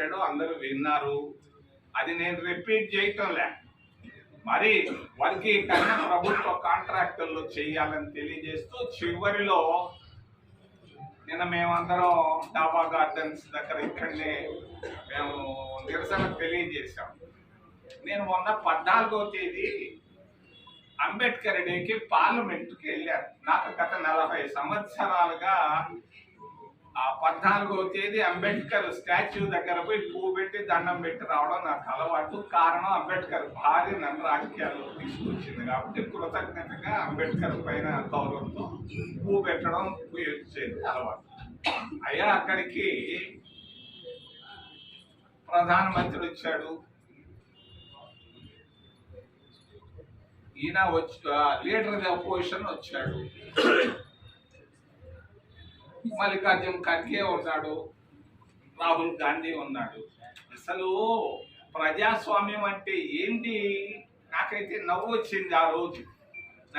చెప్పాడో అందరూ విన్నారు. అది నేను రిపీట్ చేయటంలే. మరి వర్గీకరణ ప్రభుత్వ కాంట్రాక్టుల్లో చేయాలని తెలియజేస్తూ చివరిలో నిన్న మేమందరం డాబా గార్డెన్స్ దగ్గర ఇక్కడనే మేము నిరసన తెలియజేశాం. నేను మొన్న పద్నాలుగో తేదీ అంబేద్కర్ డేకి పార్లమెంట్కి వెళ్ళాను. నాకు గత నలభై సంవత్సరాలుగా ఆ పద్నాలుగో తేదీ అంబేద్కర్ స్టాచ్యూ దగ్గర పోయి పువ్వు పెట్టి దండం పెట్టి రావడం నాకు అలవాటు. కారణం అంబేద్కర్ భార్య నన్ను రాజకీయాల్లో తీసుకొచ్చింది కాబట్టి కృతజ్ఞతగా అంబేద్కర్ పైన గౌరవంతో పువ్వు పెట్టడం వచ్చేది అలవాటు. అయ్యా అక్కడికి ప్రధానమంత్రి వచ్చాడు. ఈయన వచ్చి లీడర్ అపోజిషన్ వచ్చాడు. మల్లికార్జున్ ఖర్గే ఉన్నాడు రాహుల్ గాంధీ ఉన్నాడు. అసలు ప్రజాస్వామ్యం అంటే ఏంటి? నాకైతే నవ్వు వచ్చింది ఆ రోజు.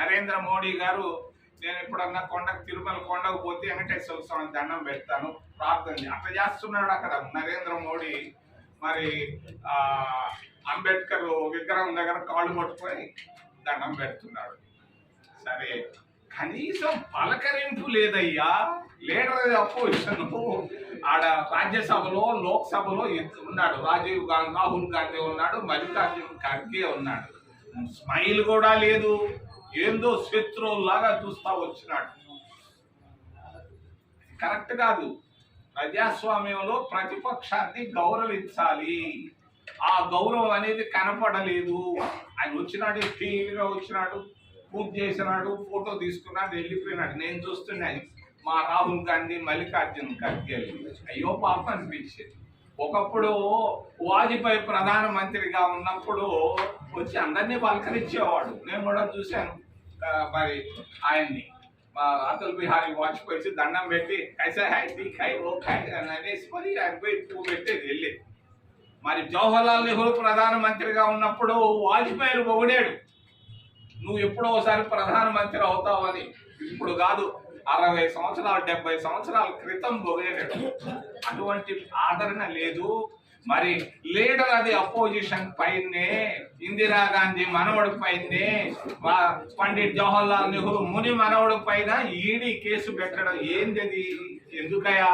నరేంద్ర మోడీ గారు నేను ఎప్పుడన్నా కొండకు తిరుమల కొండకు పోతే వెంకటేశ్వర స్వామి దండం పెడతాను ప్రార్థన అట్లా చేస్తున్నాడు అక్కడ నరేంద్ర మోడీ. మరి అంబేద్కర్ విగ్రహం దగ్గర కాళ్ళు పట్టుకొని దండం పెడుతున్నాడు. సరే కనీసం పలకరింపు లేదయ్యా. లీడర్ అపోజిషన్ ఆడ రాజ్యసభలో లోక్సభలో ఎత్తు- ఉన్నాడు. రాజీవ్ గాంధీ రాహుల్ గాంధీ ఉన్నాడు మల్లికార్జున్ ఖర్గే ఉన్నాడు. స్మైల్ కూడా లేదు. ఏందో శత్రువులాగా చూస్తా వచ్చినాడు. కరెక్ట్ కాదు. ప్రజాస్వామ్యంలో ప్రతిపక్షాన్ని గౌరవించాలి. ఆ గౌరవం అనేది కనపడలేదు. ఆయన వచ్చినాడు టీవీగా వచ్చినాడు పూజ చేసినాడు ఫోటో తీసుకున్నాడు వెళ్ళిపోయినాడు. నేను చూస్తున్నాను మా రాహుల్ గాంధీ మల్లికార్జున్ ఖర్గే అయ్యో పాప అనిపించింది. ఒకప్పుడు వాజ్పేయి ప్రధానమంత్రిగా ఉన్నప్పుడు వచ్చి అందరినీ పలకరించేవాడు. నేను కూడా చూశాను. మరి ఆయన్ని. మా అటల్ బిహారీ వాజ్పేయి వచ్చి దండం పెట్టి కైసా హై ఠీక్ హై ఓ ఖై అని అనేసి మరి ఆయన పోయి పువ్వు పెట్టేది వెళ్ళేది. మరి జవహర్లాల్ నెహ్రూ ప్రధానమంత్రిగా ఉన్నప్పుడు వాజ్పేయి పొగిడాడు నువ్వు ఎప్పుడో ఒకసారి ప్రధానమంత్రి అవుతావని ఇప్పుడు కాదు. అరవై సంవత్సరాలు డెబ్బై సంవత్సరాల క్రితం పొగిడాడు అటువంటి ఆదరణ లేదు. మరి లీడర్ అది అపోజిషన్ పైనే ఇందిరాగాంధీ మనవడి పైనే పండిట్ జవహర్లాల్ నెహ్రూ ముని మనవడి పైన ఈడీ కేసు పెట్టడం ఏంది అది ఎందుకయా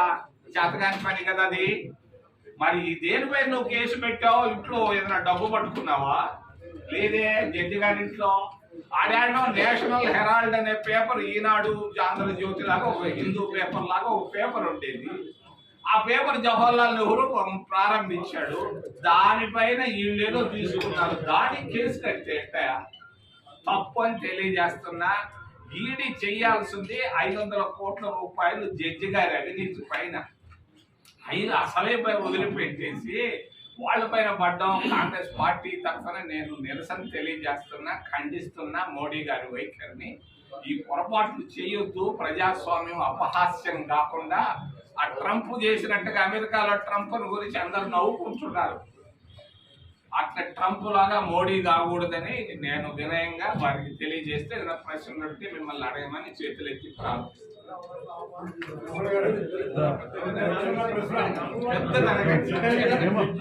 చేతకాని పని కదా అది? మరి దేనిపై నువ్వు కేసు పెట్టావు ఇంట్లో ఏదైనా డబ్బు పట్టుకున్నావా? లేదే జడ్జి గారి ఇంట్లో? ఆడాడో నేషనల్ హెరాల్డ్ అనే పేపర్ ఈనాడు ఆంధ్రజ్యోతి లాగా ఒక హిందూ పేపర్ లాగా ఒక పేపర్ ఉండేది. ఆ పేపర్ జవహర్లాల్ నెహ్రూ ప్రారంభించాడు. దానిపైన వీళ్ళేదో తీసుకున్నారు. దాని కేసు కట్టేట తప్పు అని తెలియజేస్తున్నా. ఈడీ చేయాల్సింది ఐదు వందల కోట్ల రూపాయలు జడ్జి గారి అవినీతి పైన. ఐదు అసలే వదిలిపెట్టేసి వాళ్ళ పైన పడ్డం. కాంగ్రెస్ పార్టీ తరఫున నేను నిరసన తెలియజేస్తున్నా ఖండిస్తున్నా మోడీ గారి వైఖరిని. ఈ పొరపాట్లు చేయొద్దు. ప్రజాస్వామ్యం అపహాస్యం కాకుండా ఆ ట్రంప్ చేసినట్టుగా అమెరికాలో ట్రంప్ గురించి అందరు నవ్వుకుంటున్నారు. అట్లా ట్రంప్ లాగా మోడీ కాకూడదని నేను వినయంగా వారికి తెలియజేస్తే ఏదైనా ప్రశ్నలు ఉంటే మిమ్మల్ని అడగమని చేతులు ఎత్తి అడగండి.